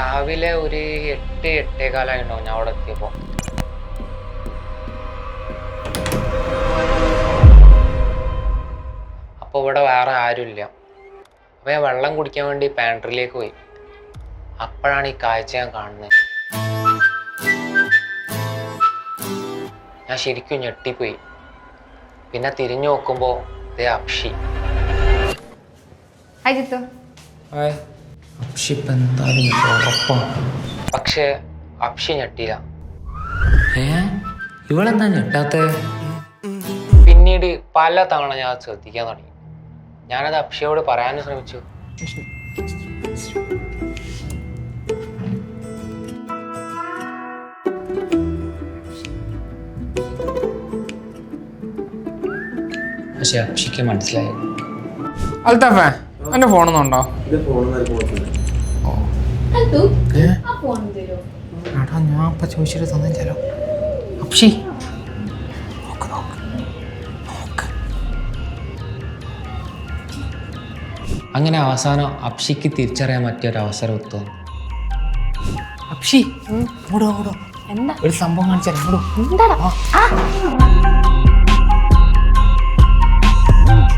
രാവിലെ ഒരു എട്ട് എട്ടേകാലായിട്ടോ ഞാൻ അവിടെ എത്തിയപ്പോ. അപ്പൊ ഇവിടെ വേറെ ആരുമില്ല. അപ്പൊ ഞാൻ വെള്ളം കുടിക്കാൻ വേണ്ടി പാൻട്രിയിലേക്ക് പോയി. അപ്പോഴാണ് ഈ കാഴ്ച ഞാൻ കാണുന്നത്. ഞാൻ ശരിക്കും ഞെട്ടിപ്പോയി. പിന്നെ തിരിഞ്ഞു നോക്കുമ്പോ ദേ അക്ഷി. ഹായ് ജിത്തു അക്ഷി ഇപ്പൊ എന്തായാലും ഉറപ്പാണ്. പക്ഷേ അപ്ഷി ഞെട്ടിയില്ല. ഏ? ഇവളെന്താ ഞെട്ടാത്ത? പിന്നീട് പല തവണ ഞാൻ ശ്രദ്ധിക്കാൻ തുടങ്ങി. ഞാനത് അക്ഷയോട് പറയാനും ശ്രമിച്ചു. പക്ഷെ അപ്ഷിക്ക് മനസ്സിലായി. അൽത്താഫേ എന്റെ ഫോണൊന്നും ഉണ്ടോ? എടാ ഞാൻ അപ്പൊ ചോദിച്ചിട്ട് തന്നില്ലല്ലോ അപ്ഷി നോക്ക് നോക്ക് നോക്ക്. അങ്ങനെ അവസാനം അപ്ഷിക്ക് തിരിച്ചറിയാൻ പറ്റിയ ഒരു അവസരം ഒത്തു അപ്ഷി എന്താ? ഒരു സംഭവം കാണിച്ചാൽ എന്താടാ? ആ.